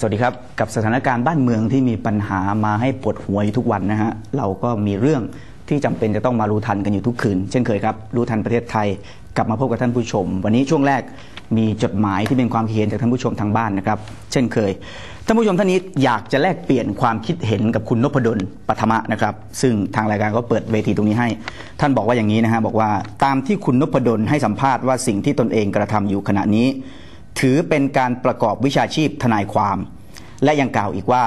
สวัสดีครับ กับสถานการณ์บ้านเมืองที่มีปัญหามาให้ปวดหัวอยู่ทุกวันนะฮะ เราก็มีเรื่องที่จำเป็นจะต้องมารู้ทันกันอยู่ทุกคืน เช่นเคยครับ รู้ทันประเทศไทย กลับมาพบกับท่านผู้ชม วันนี้ช่วงแรกมีจดหมายที่เป็นความคิดเห็นจากท่านผู้ชมทางบ้านนะครับ เช่นเคย ท่านผู้ชมท่านนี้อยากจะแลกเปลี่ยนความคิดเห็นกับคุณนพดลปัทมะนะครับ ซึ่งทางรายการก็เปิดเวทีตรงนี้ให้ ท่านบอกว่าอย่างนี้นะฮะบอกว่าตามที่คุณนพดลให้สัมภาษณ์ว่าสิ่งที่ตนเองกระทำอยู่ขณะนี้ ถือเป็นการประกอบวิชาชีพทนายความ และยังกล่าวอีกว่า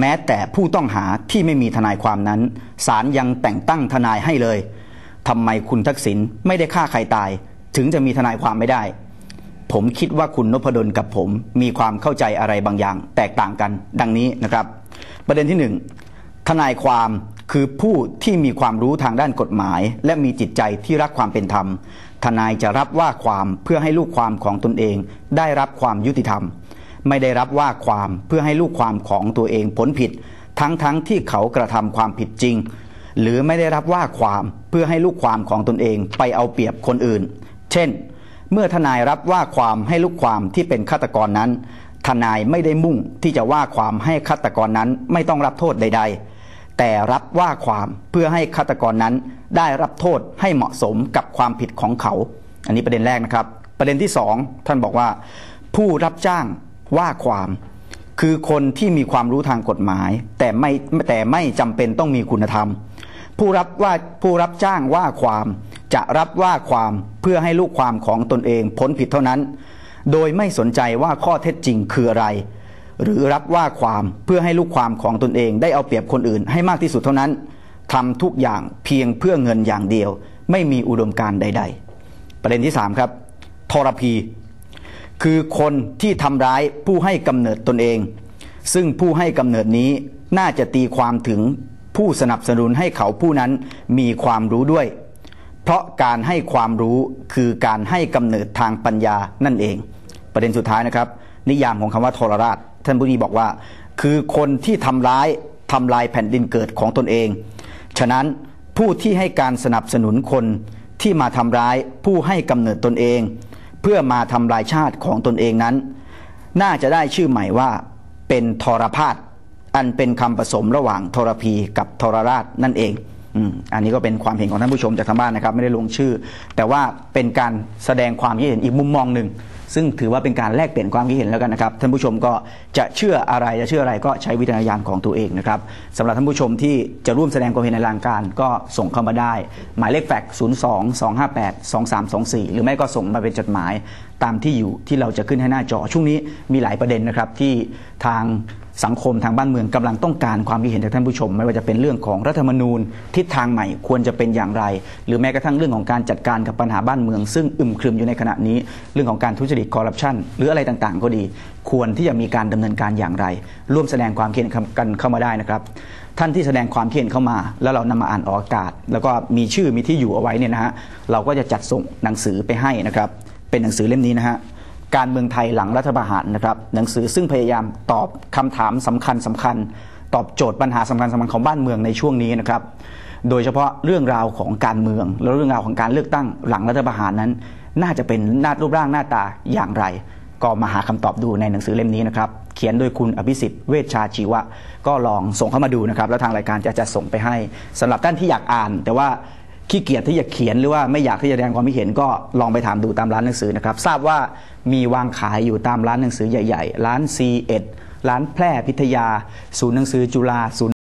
แม้แต่ผู้ต้องหาที่ไม่มีทนายความนั้นศาลยังแต่งตั้งทนายให้เลยทำไมคุณทักษิณไม่ได้ฆ่าใครตาย ถึงจะมีทนายความไม่ได้ ผมคิดว่าคุณนพดลกับผมมีความเข้าใจอะไรบางอย่าง แตกต่างกัน ดังนี้นะครับ ประเด็นที่หนึ่งทนายความคือผู้ที่มีความรู้ทางด้านกฎหมาย และมีจิตใจที่รักความเป็นธรรม ทนายจะรับว่าความเพื่อให้ลูกความของตนเอง ได้รับความยุติธรรม ไม่ได้รับว่าความเพื่อให้ลูกความของตัวเองผลผิด ทั้งทั้งที่เขากระทำความผิดจริง หรือไม่ได้รับว่าความเพื่อให้ลูกความของตนเองไปเอาเปรียบคนอื่น เช่น เมื่อทนายรับว่าความให้ลูกความที่เป็นฆาตกรนั้น ทนายไม่ได้มุ่งที่จะว่าความให้ฆาตกรนั้นไม่ต้องรับโทษใด ๆ แต่รับว่าความเพื่อให้ฆาตกรนั้นได้รับโทษให้เหมาะสมกับความผิดของเขา อันนี้ประเด็นแรกนะครับ ประเด็นที่สองท่านบอกว่า ผู้รับจ้างว่าความ คือคนที่มีความรู้ทางกฎหมาย แต่ไม่แต่ไม่จำเป็นต้องมีคุณธรรม ผู้รับว่าผู้รับจ้างว่าความจะรับว่าความเพื่อให้ลูกความของตนเองพ้นผิดเท่านั้น โดยไม่สนใจว่าข้อเท็จจริงคืออะไร หรือรับว่าความเพื่อให้ลูกความของตนเองได้เอาเปรียบคนอื่นให้มากที่สุดเท่านั้นทำทุกอย่างเพียงเพื่อเงินอย่างเดียว ไม่มีอุดมการณ์ใด ๆ ประเด็นที่สามครับทรพี คือคนที่ทำร้ายผู้ให้กำเนิดตนเอง ซึ่งผู้ให้กำเนิดนี้น่าจะตีความถึงผู้สนับสนุนให้เขาผู้นั้นมีความรู้ด้วย เพราะการให้ความรู้คือการให้กำเนิดทางปัญญานั่นเอง ประเด็นสุดท้ายนะครับ นิยามของคำว่าทรราช ท่านผู้นี้บอกว่า คือคนที่ทำร้ายทำลายแผ่นดินเกิดของตนเอง ฉะนั้นผู้ที่ให้การสนับสนุนคนที่มาทำร้ายผู้ให้กำเนิดตนเอง เพื่อมาทำลายชาติของตนเองนั้น น่าจะได้ชื่อใหม่ว่าเป็นทรพาตอันเป็นคำผสมระหว่างทรพีกับทรราชนั่นเองอันนี้ก็เป็นความเห็นของท่านผู้ชมจากทางบ้านนะครับ ไม่ได้ลงชื่อ แต่ว่าเป็นการแสดงความคิดเห็นอีกมุมมองหนึ่ง ซึ่งถือว่าเป็นการแลกเปลี่ยนความคิดเห็นแล้วกันนะครับท่านผู้ชมก็จะเชื่ออะไรจะเชื่ออะไรก็ใช้วิจารณญาณของตัวเองนะครับสำหรับท่านผู้ชมที่จะร่วมแสดงความเห็นในรายการก็ส่งเข้ามาได้ หมายเลขแฟกซ์0 2 2 5 8 2 3 2 4 หรือไม่ก็ส่งมาเป็นจดหมายตามที่อยู่ที่เราจะขึ้นให้หน้าจอช่วงนี้มีหลายประเด็นนะครับที่ทางสังคมทางบ้านเมืองกำลังต้องการความคิดเห็นจากท่านผู้ชม ไม่ว่าจะเป็นเรื่องของรัฐธรรมนูญทิศทางใหม่ควรจะเป็นอย่างไร หรือแม้กระทั่งเรื่องของการจัดการกับปัญหาบ้านเมือง ซึ่งอึมครึมอยู่ในขณะนี้เรื่องของการทุจริตคอร์รัปชันหรืออะไรต่างๆ ก็ดี ควรที่จะมีการดำเนินการอย่างไร ร่วมแสดงความคิดเห็นกันเข้ามาได้นะครับ ท่านที่แสดงความคิดเห็นเข้ามา แล้วเรานำมาอ่านออกอากาศ แล้วก็มีชื่อมีที่อยู่เอาไว้เนี่ยนะฮะเราก็จะจัดส่งหนังสือไปให้นะครับ เป็นหนังสือเล่มนี้นะฮะการเมืองไทยหลังรัฐประหารนะครับหนังสือซึ่งพยายามตอบคำถามสำคัญสำคัญ ตอบโจทย์ปัญหาสำคัญสำคัญของบ้านเมืองในช่วงนี้นะครับ โดยเฉพาะเรื่องราวของการเมือง และเรื่องราวของการเลือกตั้งหลังรัฐประหารนั้น น่าจะเป็นหน้ารูปร่างหน้าตาอย่างไร ก็มาหาคำตอบดูในหนังสือเล่มนี้นะครับ เขียนโดยคุณอภิสิทธิ์เวชชาชีวะ ก็ลองส่งเข้ามาดูนะครับ แล้วทางรายการจะจัดส่งไปให้สำหรับท่านที่อยากอ่าน แต่ว่าขี้เกียจที่จะเขียนหรือว่าไม่อยากที่จะแสดงความคิดเห็นก็ลองไปถามดูตามร้านหนังสือนะครับ ทราบว่ามีวางขายอยู่ตามร้านหนังสือใหญ่ ๆ ร้าน C1 ร้านแพร่พิทยา ศูนย์หนังสือจุฬาศูนย์